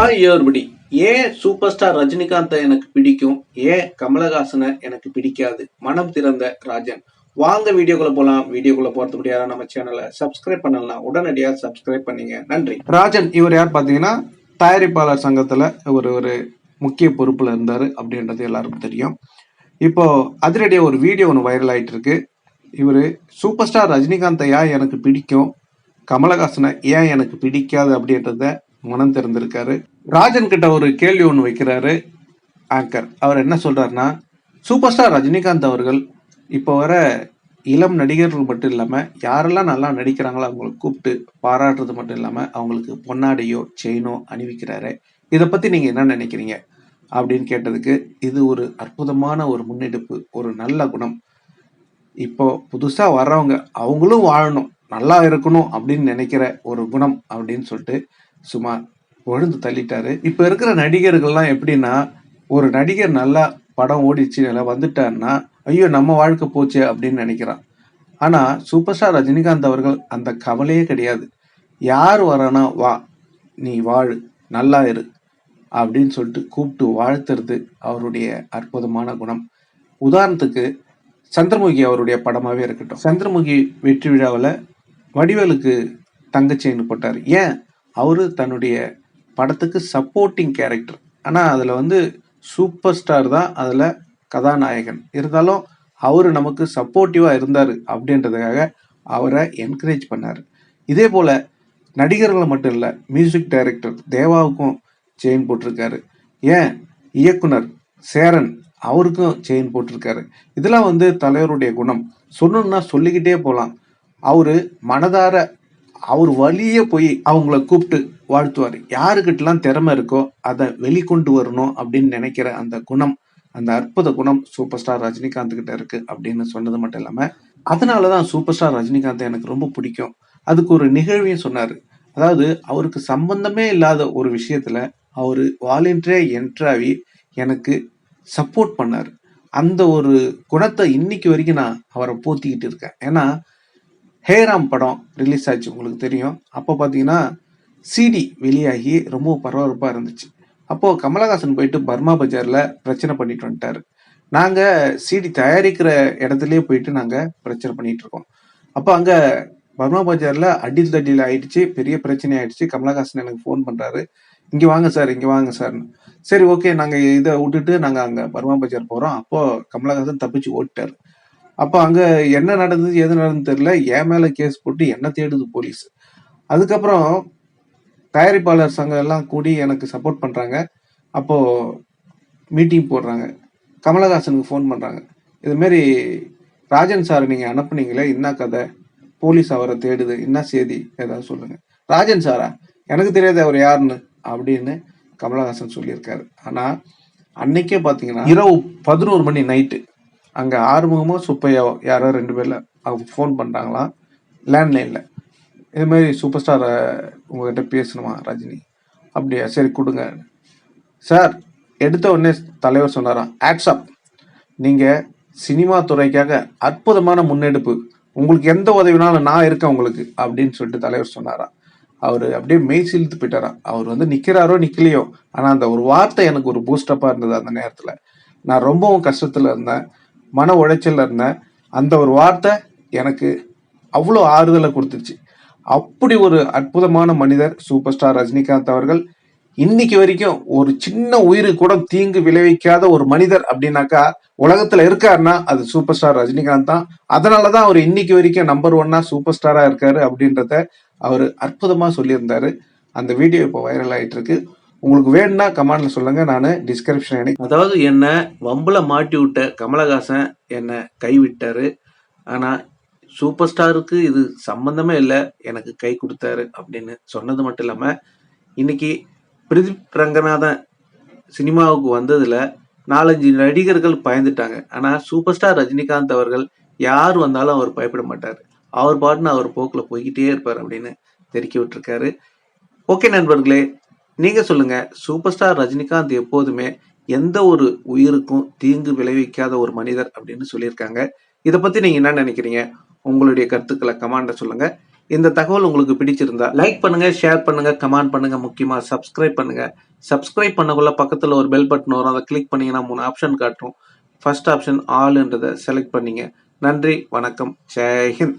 Hi ஏர்படி ஏன் super star ரஜினிகாந்தை எனக்கு பிடிக்கும்? ஏன் கமலஹாசனை எனக்கு பிடிக்காது? மனம் திறந்த ராஜன். வாங்க வீடியோக்குள்ள போலாம். வீடியோக்குள்ள போறது முடியாத நம்ம சேனலை சப்ஸ்கிரைப் பண்ணலாம். உடனடியாக சப்ஸ்கிரைப் பண்ணீங்க. நன்றி. ராஜன் இவர் யார் பார்த்தீங்கன்னா தயாரிப்பாளர் சங்கத்துல ஒரு ஒரு முக்கிய பொறுப்புல இருந்தாரு அப்படின்றது எல்லாருக்கும் தெரியும். இப்போ அதிரடியாக ஒரு வீடியோ ஒன்று வைரல் ஆயிட்டு இருக்கு. இவர் சூப்பர் ஸ்டார் ரஜினிகாந்தை ஏன் எனக்கு பிடிக்கும்? கமலஹாசனை ஏன் எனக்கு பிடிக்காது அப்படின்றத மனம் திறந்திருக்காரு. ராஜன் கிட்ட ஒரு கேள்வி ஒன்று வைக்கிறாரு ஆங்கர் அவர் என்ன சொல்றாருன்னா சூப்பர் ஸ்டார் ரஜினிகாந்த் அவர்கள் இப்போ வர இளம் நடிகர்கள் மட்டும் இல்லாமல் யாரெல்லாம் நல்லா நடிக்கிறாங்களோ அவங்களை கூப்பிட்டு பாராட்டுறது மட்டும் இல்லாமல் அவங்களுக்கு பொன்னாடையோ செயினோ அணிவிக்கிறாரு. இதை பற்றி நீங்கள் என்ன நினைக்கிறீங்க? அப்படின்னு கேட்டதுக்கு இது ஒரு அற்புதமான ஒரு முன்னெடுப்பு ஒரு நல்ல குணம். இப்போ புதுசாக வர்றவங்க அவங்களும் வாழணும் நல்லா இருக்கணும் அப்படின்னு நினைக்கிற ஒரு குணம் அப்படின்னு சொல்லிட்டு சும்மா பொழுது தள்ளிட்டாரு. இப்போ இருக்கிற நடிகர்கள்லாம் எப்படின்னா ஒரு நடிகர் நல்லா படம் ஓடிச்சு நல்லா வந்துட்டாருன்னா ஐயோ நம்ம வாழ்க்கை போச்சு அப்படின்னு நினைக்கிறான். ஆனால் சூப்பர் ஸ்டார் ரஜினிகாந்த் அவர்கள் அந்த கவலையே கிடையாது. யார் வரானா வா நீ வாழு நல்லா இரு அப்படின்னு சொல்லிட்டு கூப்பிட்டு வாழ்த்துறது அவருடைய அற்புதமான குணம். உதாரணத்துக்கு சந்திரமுகி அவருடைய படமாகவே இருக்கட்டும். சந்திரமுகி வெற்றி விழாவில் வடிவேலுக்கு தங்கச்செயின் போட்டார். ஏன்? அவர் தன்னுடைய படத்துக்கு சப்போர்ட்டிங் கேரக்டர் ஆனால் அதில் வந்து சூப்பர் ஸ்டார் தான் அதில் கதாநாயகன். இருந்தாலும் அவர் நமக்கு சப்போர்ட்டிவாக இருந்தார் அப்படின்றதுக்காக அவரை என்கரேஜ் பண்ணார். இதே போல் நடிகர்கள் மட்டும் இல்லை மியூசிக் டைரக்டர் தேவாவுக்கும் செயின் போட்டிருக்காரு. ஏன்? இயக்குனர் சேரன் அவருக்கும் செயின் போட்டிருக்காரு. இதெல்லாம் வந்து தலைவருடைய குணம். சொல்லணும்னா சொல்லிக்கிட்டே போகலாம் அவர் மனதார அவர் வழியே போய் அவங்கள கூப்பிட்டு வாழ்த்துவார். யாருக்கிட்டலாம் திறமை இருக்கோ அதை வெளிக்கொண்டு வரணும் அப்படின்னு நினைக்கிற அந்த குணம் அந்த அற்புத குணம் சூப்பர் ஸ்டார் ரஜினிகாந்த் கிட்ட இருக்கு அப்படின்னு சொன்னது மட்டும் இல்லாம அதனாலதான் சூப்பர் ஸ்டார் ரஜினிகாந்த் எனக்கு ரொம்ப பிடிக்கும். அதுக்கு ஒரு நிகழ்வையும் சொன்னாரு. அதாவது அவருக்கு சம்பந்தமே இல்லாத ஒரு விஷயத்துல அவரு வாலண்டியரா என்ட்ராவி எனக்கு சப்போர்ட் பண்ணார். அந்த ஒரு குணத்தை இன்னைக்கு வரைக்கும் நான் அவரை போத்திக்கிட்டு இருக்கேன். ஏன்னா ஹேராம் படம் ரிலீஸ் ஆச்சு உங்களுக்கு தெரியும். அப்போ பார்த்தீங்கன்னா சிடி வெளியாகி ரொம்ப பரபரப்பாக இருந்துச்சு. அப்போது கமலஹாசன் போயிட்டு பர்மா பஜாரில் பிரச்சனை பண்ணிட்டு வந்துட்டாரு. நாங்கள் சிடி தயாரிக்கிற இடத்துலயே போயிட்டு நாங்கள் பிரச்சனை பண்ணிட்டு இருக்கோம். அப்போ அங்கே பர்மா பஜாரில் அடில் தடியில் ஆயிடுச்சு பெரிய பிரச்சனை ஆயிடுச்சு. கமலஹாசன் எனக்கு ஃபோன் பண்ணுறாரு இங்கே வாங்க சார் இங்கே வாங்க சார்னு சரி ஓகே நாங்கள் இதை விட்டுட்டு நாங்கள் அங்கே பர்மா பஜார் போகிறோம் அப்போது கமலஹாசன் தப்பிச்சு ஓட்டிட்டார் அப்போ அங்கே என்ன நடந்தது எது நடந்தது தெரியல. என் மேலே கேஸ் போட்டு என்ன தேடுது போலீஸ் அதுக்கப்புறம் தயாரிப்பாளர் சங்கம் எல்லாம் கூடி எனக்கு சப்போர்ட் பண்ணுறாங்க அப்போது மீட்டிங் போடுறாங்க. கமலஹாசனுக்கு ஃபோன் பண்ணுறாங்க இதுமாரி ராஜன் சார் நீங்கள் அனுப்புனீங்களே என்ன கதை? போலீஸ் அவரை தேடுது என்ன செய்தி? ஏதாவது சொல்லுங்கள் ராஜன் சாரா எனக்கு தெரியாது அவர் யாருன்னு அப்படின்னு கமலஹாசன் சொல்லியிருக்காரு. ஆனால் அன்னைக்கே பார்த்தீங்கன்னா இரவு பதினோரு மணி நைட்டு. அங்கே ஆறுமுகமோ சுப்பையாவோ யாரோ ரெண்டு பேரில் அவங்க ஃபோன் பண்ணுறாங்களாம் லேண்ட்லைனில் இது மாதிரி சூப்பர் ஸ்டார் உங்ககிட்ட பேசணுமா ரஜினி? அப்படியா சரி கொடுங்க. சார் எடுத்த உடனே தலைவர் சொன்னாராம் ஆட்ஸ்அப் நீங்கள் சினிமா துறைக்காக அற்புதமான முன்னெடுப்பு. உங்களுக்கு எந்த உதவினாலும் நான் இருக்கேன் உங்களுக்கு அப்படின்னு சொல்லிட்டு தலைவர் சொன்னாராம் அவர் அப்படியே மெய் சிலுத்து போயிட்டாராம் அவர் வந்து நிற்கிறாரோ நிற்கலையோ ஆனால் அந்த ஒரு வார்த்தை எனக்கு ஒரு பூஸ்டப்பாக இருந்தது அந்த நேரத்தில். நான் ரொம்பவும் கஷ்டத்தில் இருந்தேன். மன உளைச்சல்ல இருந்தேன் அந்த ஒரு வார்த்தை எனக்கு அவ்வளோ ஆறுதலை கொடுத்துச்சு. அப்படி ஒரு அற்புதமான மனிதர் சூப்பர் ஸ்டார் ரஜினிகாந்த் அவர்கள் இன்னைக்கு வரைக்கும் ஒரு சின்ன உயிருக்கு கூட தீங்கு விளைவிக்காத ஒரு மனிதர் அப்படின்னாக்கா உலகத்துல இருக்காருன்னா அது சூப்பர் ஸ்டார் ரஜினிகாந்த் தான். அதனாலதான் அவர் இன்னைக்கு வரைக்கும் நம்பர் ஒன்னா சூப்பர் ஸ்டாரா இருக்காரு அப்படின்றத அவர் அற்புதமா சொல்லியிருந்தாரு. அந்த வீடியோ இப்போ வைரல் ஆயிட்டு இருக்கு. உங்களுக்கு வேணும்னா கமெண்ட்ல சொல்லுங்க. நான் டிஸ்கிரிப்ஷன் எனக்கு அதாவது என்ன வம்புல மாட்டி விட்ட கமலஹாசன் என்னை கைவிட்டாரு. ஆனா சூப்பர் ஸ்டாருக்கு இது சம்பந்தமே இல்லை. எனக்கு கை கொடுத்தாரு அப்படின்னு சொன்னது மட்டும் இல்லாம இன்னைக்கு பிரதீப் ரங்கநாதன் சினிமாவுக்கு வந்ததுல நாலஞ்சு நடிகர்கள் பயந்துட்டாங்க. ஆனா சூப்பர் ஸ்டார் ரஜினிகாந்த் அவர்கள் யார் வந்தாலும் அவர் பயப்பட மாட்டார். அவர் பாட்டுன்னு அவர் போக்கில் போய்கிட்டே இருப்பார் அப்படின்னு தெரிவிக்க விட்டுருக்காரு. ஓகே நண்பர்களே நீங்கள் சொல்லுங்கள் சூப்பர் ஸ்டார் ரஜினிகாந்த் எப்போதுமே எந்த ஒரு உயிருக்கும் தீங்கு விளைவிக்காத ஒரு மனிதர் அப்படின்னு சொல்லியிருக்காங்க. இதை பற்றி நீங்கள் என்ன நினைக்கிறீங்க? உங்களுடைய கருத்துக்களை கமாண்ட சொல்லுங்கள் இந்த தகவல் உங்களுக்கு பிடிச்சிருந்தா லைக் பண்ணுங்க ஷேர் பண்ணுங்க கமெண்ட் பண்ணுங்க. முக்கியமா சப்ஸ்கிரைப் பண்ணுங்க. சப்ஸ்கிரைப் பண்ணக்குள்ள பக்கத்துல ஒரு பெல் பட்டன் வரும். அதை கிளிக் பண்ணீங்கன்னா மூணு ஆப்ஷன் காட்டும். ஃபர்ஸ்ட் ஆப்ஷன் ஆல்ன்றதை செலக்ட் பண்ணீங்க. நன்றி வணக்கம். ஜெய்ஹிந்த்